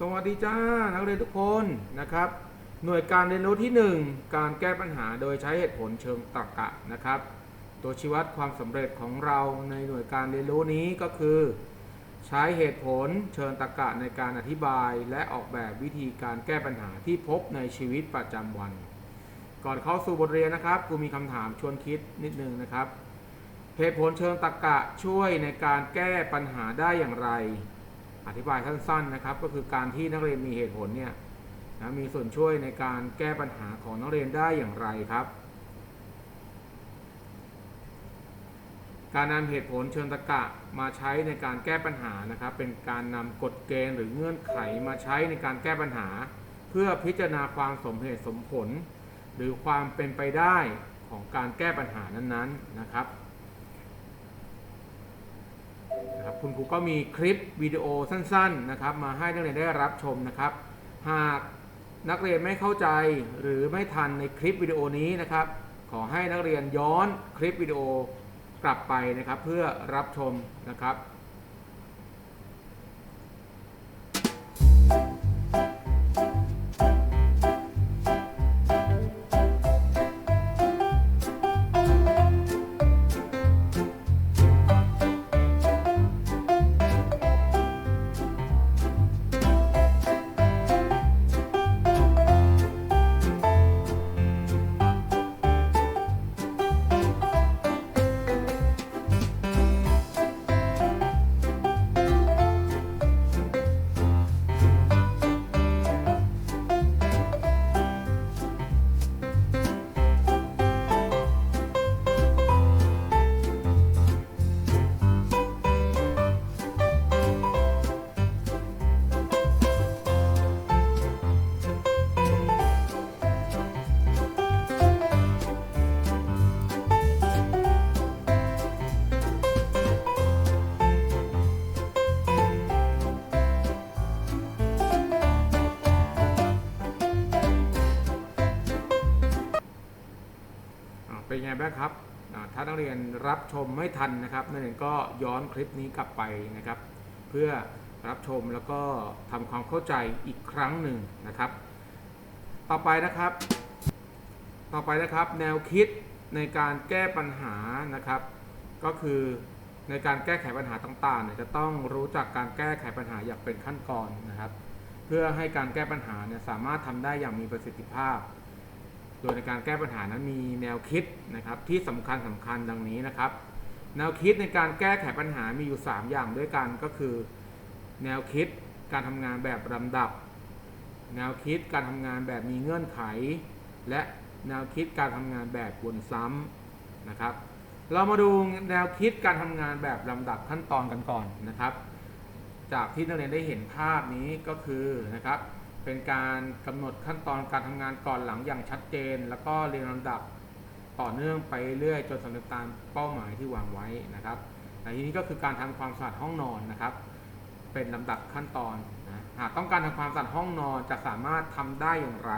สวัสดีจ้านักเรียนทุกคนนะครับ หน่วยการเรียนรู้ที่ 1 การแก้ปัญหาโดยใช้เหตุผลเชิงตรรกะนะครับ ตัวชี้วัดความสำเร็จของเราในหน่วยการเรียนรู้นี้ก็คือ ใช้เหตุผลเชิงตรรกะในการอธิบายและออกแบบวิธีการแก้ปัญหาที่พบในชีวิตประจำวัน ก่อนเข้าสู่บทเรียนนะครับกูมีคำถามชวนคิดนิดนึงนะครับเหตุผลเชิงตรรกะช่วยในการแก้ปัญหาได้อย่างไร อธิบายสั้นๆนะครับ ก็คือการที่นักเรียนมีเหตุผลเนี่ยนะมีส่วนช่วยในการแก้ปัญหาของนักเรียนได้อย่างไรครับ การนำเหตุผลเชิงตรรกะมาใช้ในการแก้ปัญหานะครับ เป็นการนำกฎเกณฑ์หรือเงื่อนไขมาใช้ในการแก้ปัญหา เพื่อพิจารณาความสมเหตุสมผล หรือความเป็นไปได้ของการแก้ปัญหานั้นๆนะครับ นะครับคุณครูก็มีคลิปวิดีโอสั้นๆนะครับ มาให้นักเรียนได้รับชมนะครับ หากนักเรียนไม่เข้าใจหรือไม่ทันในคลิปวิดีโอนี้นะครับ ขอให้นักเรียนย้อนคลิปวิดีโอกลับไปนะครับ เพื่อรับชมนะครับ บ้างครับอ่าถ้านักเรียนรับชมไม่ทันนะครับนักเรียนก็ย้อนคลิปนี้กลับไปนะครับ เพื่อรับชมแล้วก็ทำความเข้าใจอีกครั้งหนึ่งนะครับ ต่อไปนะครับ ต่อไปนะครับแนวคิดในการแก้ปัญหานะครับ ก็คือในการแก้ไขปัญหาต่างๆเนี่ยจะต้องรู้จักการแก้ไขปัญหาอย่างเป็นขั้นตอนนะครับ เพื่อให้การแก้ปัญหาเนี่ยสามารถทำได้อย่างมีประสิทธิภาพ ดยในการแก้ปัญหานั้นมีแนวคิดนะครับที่สำคัญสำคัญดังนี้นะครับ แนวคิดในการแก้ไขปัญหามีอยู่ 3 อย่างด้วยกันก็คือ แนวคิดการทำงานแบบลำดับ แนวคิดการทำงานแบบมีเงื่อนไข และแนวคิดการทำงานแบบวนซ้ำนะครับ เรามาดูแนวคิดการทำงานแบบลำดับขั้นตอนกันก่อนนะครับ จากที่นักเรียนได้เห็นภาพนี้ก็คือนะครับ เป็นการกำหนดขั้นตอนการทำงานก่อนหลังอย่างชัดเจน แล้วก็เรียงลำดับต่อเนื่องไปเรื่อยจนสำเร็จตามเป้าหมายที่วางไว้นะครับในที่นี้ก็คือการทำความสะอาดห้องนอนนะครับ เป็นลำดับขั้นตอนนะหากต้องการทำความสะอาดห้องนอนจะสามารถทำได้อย่างไร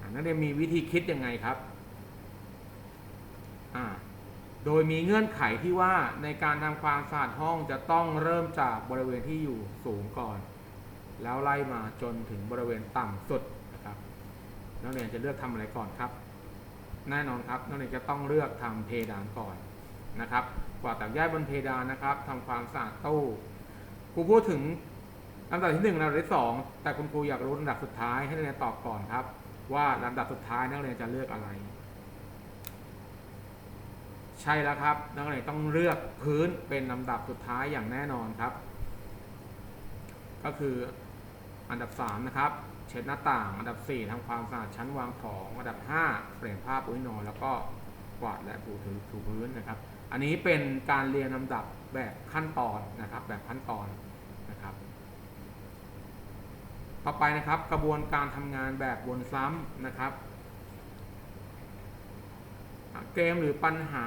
อ่นักเรียนมีวิธีคิดยังไงครับโดยมีเงื่อนไขที่ว่าในการทำความสะอาดห้องจะต้องเริ่มจากบริเวณที่อยู่สูงก่อน แล้วไล่มาจนถึงบริเวณต่ำสุดนะครับนักเรียนจะเลือกทำอะไรก่อนครับ แน่นอนครับนักเรียนจะต้องเลือกทำเพดานก่อนนะครับกวาดตักหญ้าบนเพดานนะครับทำความสะอาดตู้ครูพูดถึงลำดับที่หนึ่งลำดับที่สองแต่คุณครูอยากรู้ลำดับสุดท้ายให้นักเรียนตอบก่อนครับ ว่าลำดับสุดท้ายนักเรียนจะเลือกอะไร ใช่แล้วครับ นักเรียนต้องเลือกพื้นเป็นลำดับสุดท้ายอย่างแน่นอนครับ ก็คือ อันดับ 3 นะครับ เช็ดหน้าต่าง อันดับ 4ทำความสะอาดชั้นวางของ อันดับ 5 เปลี่ยนผ้าปุ้ยนอน แล้วก็กวาดและถูถูถูพื้นนะครับ อันนี้เป็นการเรียงลำดับแบบขั้นตอนนะครับ แบบขั้นตอนนะครับ ต่อไปนะครับกระบวนการทำงานแบบวนซ้ำนะครับเกมหรือปัญหา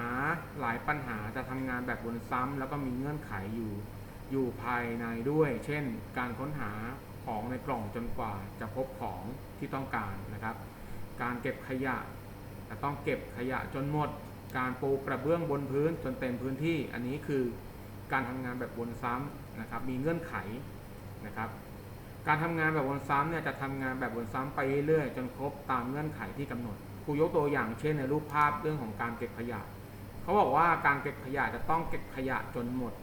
หลายปัญหาจะทำงานแบบวนซ้ำแล้วก็มีเงื่อนไขอยู่อยู่ภายในด้วย เช่น การค้นหา ของในกล่องจนกว่าจะพบของที่ต้องการนะครับ การเก็บขยะจะต้องเก็บขยะจนหมด การปูกระเบื้องบนพื้นจนเต็มพื้นที่ อันนี้คือการทำงานแบบวนซ้ำนะครับ มีเงื่อนไขนะครับ การทำงานแบบวนซ้ำเนี่ยจะทำงานแบบวนซ้ำไปเรื่อยๆจนครบตามเงื่อนไขที่กำหนดครูยกตัวอย่างเช่นในรูปภาพเรื่องของการเก็บขยะเขาบอกว่าการเก็บขยะจะต้องเก็บขยะจนหมด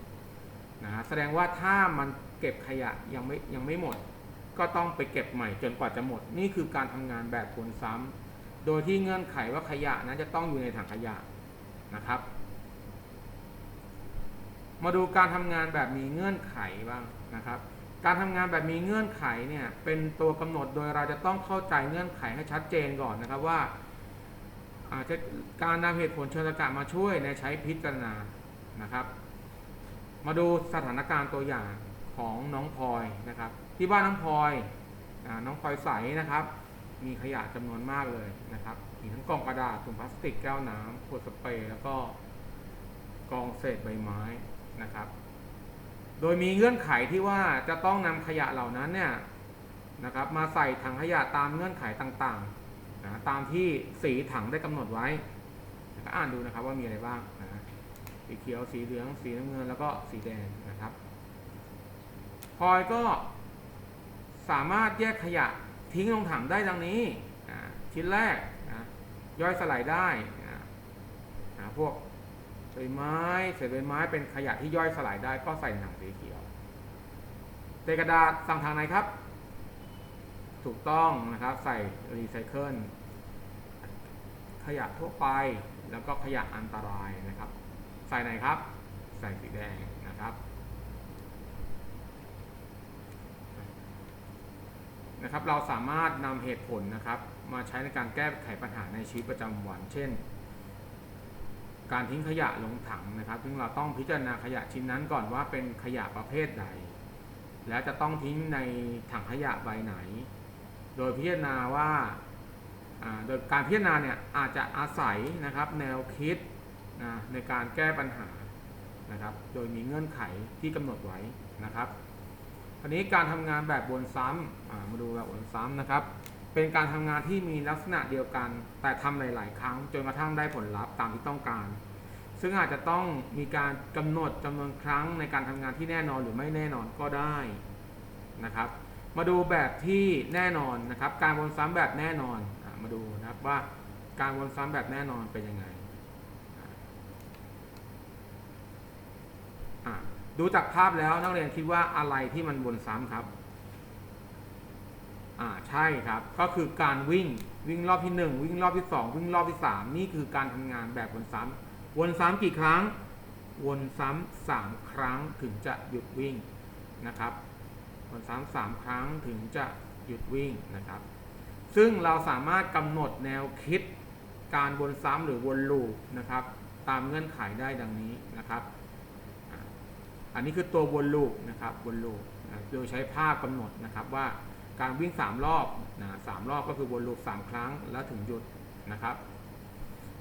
นะฮะแสดงว่าถ้ามันเก็บขยะยังไม่ยังไม่หมด ก็ต้องไปเก็บใหม่จนกว่าจะหมด นี่คือการทำงานแบบวนซ้ำโดยที่เงื่อนไขว่าขยะนั้นจะต้องอยู่ในถังขยะนะครับ มาดูการทำงานแบบมีเงื่อนไขบ้างนะครับ การทำงานแบบมีเงื่อนไขเนี่ยเป็นตัวกำหนดโดยเราจะต้องเข้าใจเงื่อนไขให้ชัดเจนก่อนนะครับว่าอาจจะการนำเหตุผลเชิงตรรกะมาช่วยในใช้พิจารณานะครับ มาดูสถานการณ์ตัวอย่างของน้องพลอยนะครับ ที่บ้านน้องพลอยอน้องพลอยใสนะครับ มีขยะจำนวนมากเลยนะครับมีทั้งกล่องกระดาษถุงพลาสติกแก้วน้ำขวดสเปรย์แล้วก็กองเศษใบไม้นะครับ โดยมีเงื่อนไขที่ว่าจะต้องนำขยะเหล่านั้นเนี่ยนะครับ มาใส่ถังขยะตามเงื่อนไขต่างๆนะตามที่สีถังได้กำหนดไว้ก็อ่านดูนะครับว่ามีอะไรบ้างนะสีเขียวสีเหลืองสีน้ำเงินแล้วก็สีแดงนะครับพลอยก็ สามารถแยกขยะทิ้งลงถังได้ดังนี้ ชิ้นแรกย่อยสลายได้พวกใบไม้เศษใบไม้เป็นขยะที่ย่อยสลายได้ก็ใส่ถังสีเขียวเศษกระดาษสั่งทางไหนครับ ถูกต้องนะครับใส่รีไซเคิลขยะทั่วไปแล้วก็ขยะอันตรายนะครับ ใส่ไหนครับ ใส่สีแดงนะครับ นะครับเราสามารถนำเหตุผลนะครับ มาใช้ในการแก้ไขปัญหาในชีวิตประจำวัน เช่น การทิ้งขยะลงถังนะครับ ซึ่งเราต้องพิจารณาขยะชิ้นนั้นก่อนว่าเป็นขยะประเภทใด และจะต้องทิ้งในถังขยะใบไหน โดยพิจารณาว่าอ่าโดยการพิจารณาเนี่ยอาจจะอาศัยนะครับแนวคิดนะในการแก้ปัญหานะครับ โดยมีเงื่อนไขที่กำหนดไว้นะครับ ทีนี้การทำงานแบบวนซ้ำมาดูแบบวนซ้ำนะครับ เป็นการทำงานที่มีลักษณะเดียวกัน แต่ทำหลาย ๆ ครั้งจนกระทั่งได้ผลลัพธ์ตามที่ต้องการ ซึ่งอาจจะต้องมีการกำหนดจำนวนครั้งในการทำงานที่แน่นอนหรือไม่แน่นอนก็ได้นะครับ มาดูแบบที่แน่นอนนะครับ การวนซ้ำแบบแน่นอน มาดูนะครับว่าการวนซ้ำแบบแน่นอนเป็นยังไงอะ ดูจากภาพแล้วนักเรียนคิดว่าอะไรที่มันวนซ้ำครับ อ่าใช่ครับ ก็คือการวิ่งวิ่งรอบที่ 1 วิ่งรอบที่ 2 วิ่งรอบที่ 3 นี่คือการทำงานแบบวนซ้ำวนซ้ำกี่ครั้ง วนซ้ำสามครั้งถึงจะหยุดวิ่งนะครับ วนซ้ำสามครั้งถึงจะหยุดวิ่งนะครับ ซึ่งเราสามารถกำหนดแนวคิดการวนซ้ำหรือวนลูปนะครับ ตามเงื่อนไขได้ดังนี้นะครับ อันนี้คือตัววนลูปนะครับวนลูปนะโดยใช้ภาพกำหนดนะครับว่าการวิ่ง 3 รอบนะสามรอบก็คือวนลูป3ครั้งแล้วถึงหยุดนะครับ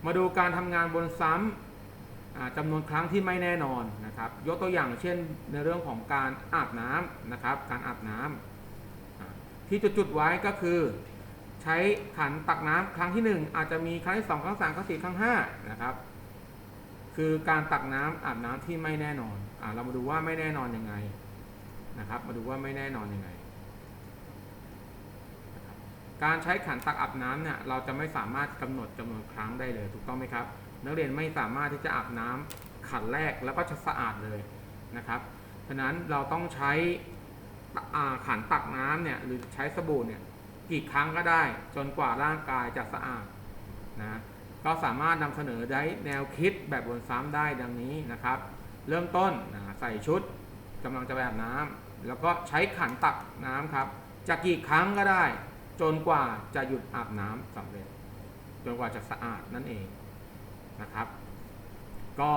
มาดูการทำงานวนซ้ำอ่าจำนวนครั้งที่ไม่แน่นอนนะครับ ยกตัวอย่างเช่นในเรื่องของการอาบน้ำนะครับ การอาบน้ำอ่าที่จุดๆไว้ก็คือ ใช้ขันตักน้ำครั้งที่ 1 อาจจะมีครั้งที่ 2 ครั้ง3ครั้ง4ครั้ง5นะครับ คือการตักน้ำอาบน้ำที่ไม่แน่นอนอ่าเรามาดูว่าไม่แน่นอนยังไงนะครับ มาดูว่าไม่แน่นอนยังไง การใช้ขันตักอาบน้ำเนี่ยเราจะไม่สามารถกำหนดจำนวนครั้งได้เลยถูกต้องไหมครับ นักเรียนไม่สามารถที่จะอาบน้ำขันแรกแล้วก็จะสะอาดเลยนะครับฉะนั้นเราต้องใช้อาขันตักน้ำเนี่ยหรือใช้สบู่เนี่ยกี่ครั้งก็ได้จนกว่าร่างกายจะสะอาดนะ ก็สามารถนำเสนอได้แนวคิดแบบวนซ้ำได้ดังนี้นะครับ เริ่มต้นนะใส่ชุดกำลังจะไปอาบน้ำแล้วก็ใช้ขันตักน้ำครับจะกี่ครั้งก็ได้ จนกว่าจะหยุดอาบน้ำสำเร็จ จนกว่าจะสะอาดนั่นเองนะครับ ก็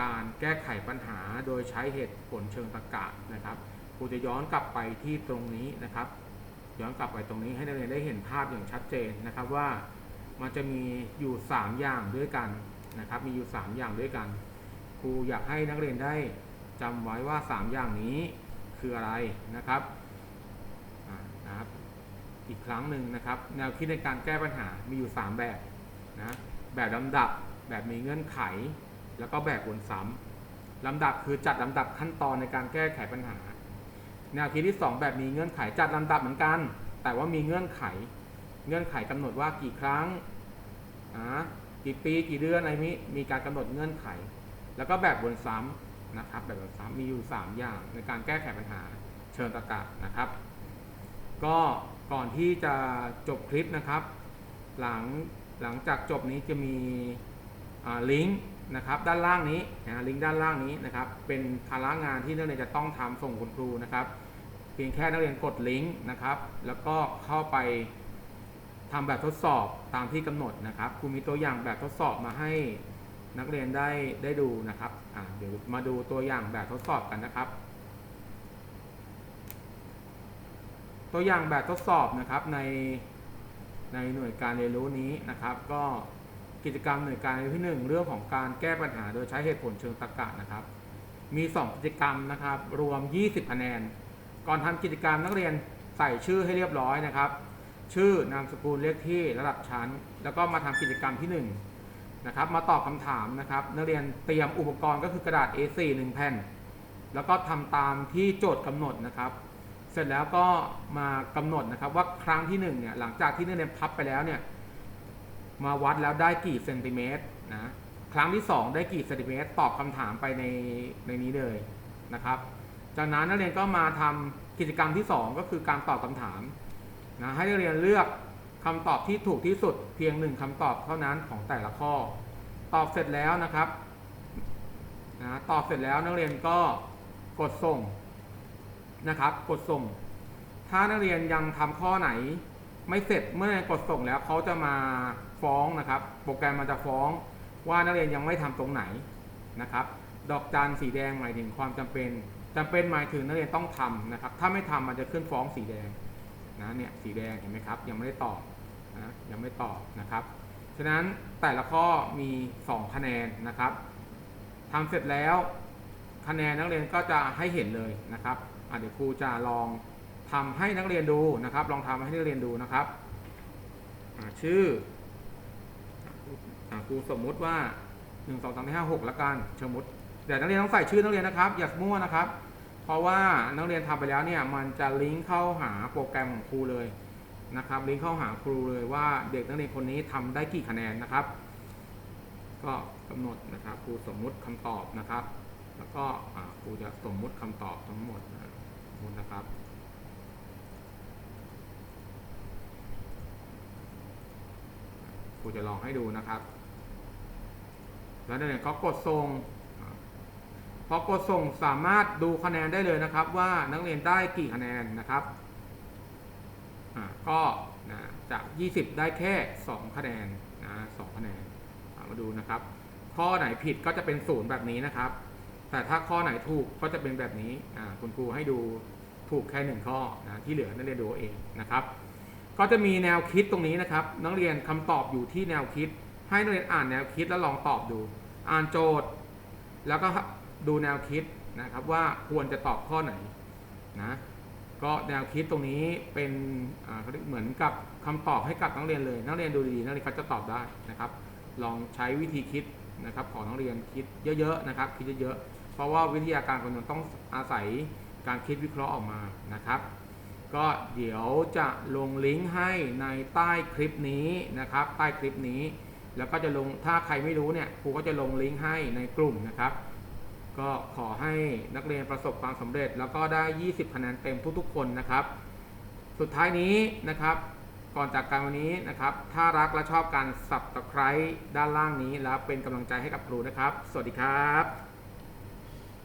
การแก้ไขปัญหาโดยใช้เหตุผลเชิงตรรกะนะครับครูจะย้อนกลับไปที่ตรงนี้นะครับ ย้อนกลับไปตรงนี้ให้นักเรียนได้เห็นภาพอย่างชัดเจนนะครับว่า มันจะมีอยู่ 3 อย่างด้วยกันนะครับ มีอยู่ 3 อย่างด้วยกัน ครูอยากให้นักเรียนได้จำไว้ว่า 3 อย่างนี้คืออะไรนะครับนะครับ อีกครั้งหนึ่งนะครับ แนวคิดในการแก้ปัญหามีอยู่ 3 แบบนะแบบลำดับแบบมีเงื่อนไข แล้วก็แบบวนซ้ำลำดับคือจัดลำดับขั้นตอนในการแก้ไขปัญหา แนวคิดที่ 2 แบบมีเงื่อนไขจัดลำดับเหมือนกัน แต่ว่ามีเงื่อนไข เงื่อนไขกำหนดว่ากี่ครั้งอ่ากี่ปีกี่เดือนอะไรนี้มีการกำหนดเงื่อนไข แล้วก็แบบวนซ้ำนะครับ แบบวนซ้ำมีอยู่ 3 อย่างในการแก้ไขปัญหาเชิงตรรกะนะครับ ก็ก่อนที่จะจบคลิปนะครับ หลังหลังจากจบนี้จะมีลิงก์นะครับด้านล่างนี้นะลิงก์ด้านล่างนี้นะครับ เป็นภาระงานที่นักเรียนจะต้องทำส่งคุณครูนะครับ เพียงแค่นักเรียนกดลิงก์นะครับ แล้วก็เข้าไป ทำแบบทดสอบตามที่กำหนดนะครับครูมีตัวอย่างแบบทดสอบมาให้นักเรียนได้ได้ดูนะครับอ่าเดี๋ยวมาดูตัวอย่างแบบทดสอบกันนะครับ ตัวอย่างแบบทดสอบนะครับในในหน่วยการเรียนรู้นี้นะครับ ก็กิจกรรมหน่วยการเรียนรู้ที่หนึ่งเรื่องของการแก้ปัญหาโดยใช้เหตุผลเชิงตรรกะนะครับ มี 2 กิจกรรมนะครับ รวม 20คะแนน ก่อนทำกิจกรรมนักเรียนใส่ชื่อให้เรียบร้อยนะครับ ชื่อนามสกุลเลขที่ระดับชั้น แล้วก็มาทำกิจกรรมที่1นะครับมาตอบคำถามนะครับ นักเรียนเตรียมอุปกรณ์ก็คือกระดาษ A4 1 แผ่น แล้วก็ทำตามที่โจทย์กำหนดนะครับ เสร็จแล้วก็มากำหนดนะครับว่าครั้งที่1เนี่ยหลังจากที่นักเรียนพับไปแล้วเนี่ยมาวัดแล้วได้กี่เซนติเมตรนะครั้งที่ 2 ได้กี่เซนติเมตรตอบคำถามไปในในนี้เลยนะครับ จากนั้นนักเรียนก็มาทำกิจกรรมที่ 2 ก็คือการตอบคำถาม นะให้นักเรียนเลือกคำตอบที่ถูกที่สุดเพียงหนึ่งคำตอบเท่านั้นของแต่ละข้อ ตอบเสร็จแล้วนะครับนะตอบเสร็จแล้วนักเรียนก็กดส่งนะครับ กดส่ง ถ้านักเรียนยังทำข้อไหน ไม่เสร็จเมื่อกดส่งแล้วเขาจะมาฟ้องนะครับ โปรแกรมมันจะฟ้องว่านักเรียนยังไม่ทำตรงไหนนะครับ ดอกจันสีแดงหมายถึงความจำเป็นจำเป็นหมายถึงนักเรียนต้องทำนะครับ ถ้าไม่ทำมันจะขึ้นฟ้องสีแดง นะเนี่ยสีแดงเห็นไหมครับยังไม่ได้ตอบนะยังไม่ตอบนะครับฉะนั้นแต่ละข้อมี 2 คะแนนนะครับทำเสร็จแล้วคะแนนนักเรียนก็จะให้เห็นเลยนะครับเดี๋ยวครูจะลองทำให้นักเรียนดูนะครับ ลองทำให้นักเรียนดูนะครับชื่อครูสมมุติว่า 1 2 3 4 5 6ละกันสมมติเดี๋ยวนักเรียนต้องใส่ชื่อนักเรียนนะครับ อย่ามั่วนะครับ เพราะว่านักเรียนทำไปแล้วเนี่ยมันจะลิงก์เข้าหาโปรแกรมของครูเลยนะครับลิงก์เข้าหาครูเลยว่าเด็กนักเรียนคนนี้ทำได้กี่คะแนนนะครับ ก็กำหนดนะครับครูสมมุติคำตอบนะครับ แล้วก็ครูจะสมมุติคำตอบทั้งหมดนะสมมุตินะครับครูจะลองให้ดูนะครับ แล้วนักเรียนก็กดส่ง พอกดส่งสามารถดูคะแนนได้เลยนะครับ ว่านักเรียนได้กี่คะแนนนะครับอ่าก็นะจาก 20 ได้แค่ 2 คะแนนนะ2คะแนนามาดูนะครับ ข้อไหนผิดก็จะเป็นศูนย์แบบนี้นะครับ แต่ถ้าข้อไหนถูกก็จะเป็นแบบนี้คุณครูให้ดูถูกแค่หนึ่งข้อนะที่เหลือนักเรียนดูเอาเองนะครับ ก็จะมีแนวคิดตรงนี้นะครับ นักเรียนคำตอบอยู่ที่แนวคิด ให้นักเรียนอ่านแนวคิดแล้วลองตอบดู อ่านโจทย์ แล้วก็ ดูแนวคิดนะครับว่าควรจะตอบข้อไหนนะก็แนวคิดตรงนี้เป็นเหมือนกับคำตอบให้กับนักเรียนเลย นักเรียนดูดีนักเรียนก็จะตอบได้นะครับ ลองใช้วิธีคิดนะครับของนักเรียนคิดเยอะๆนะครับคิดเยอะๆเพราะว่าวิทยาการคำนวณต้องอาศัยการคิดวิเคราะห์ออกมานะครับ ก็เดี๋ยวจะลงลิงก์ให้ในใต้คลิปนี้นะครับ ใต้คลิปนี้ แล้วก็จะลงถ้าใครไม่รู้เนี่ยครูก็จะลงลิงก์ให้ในกลุ่มนะครับ ก็ขอให้นักเรียนประสบความสำเร็จ แล้วก็ได้ 20คะแนนเต็มทุกๆ คนนะครับ สุดท้ายนี้นะครับก่อนจากการวันนี้นะครับ ถ้ารักและชอบการสับตะไคร้ด้านล่างนี้แล้วเป็นกำลังใจให้กับครูนะครับ สวัสดีครับ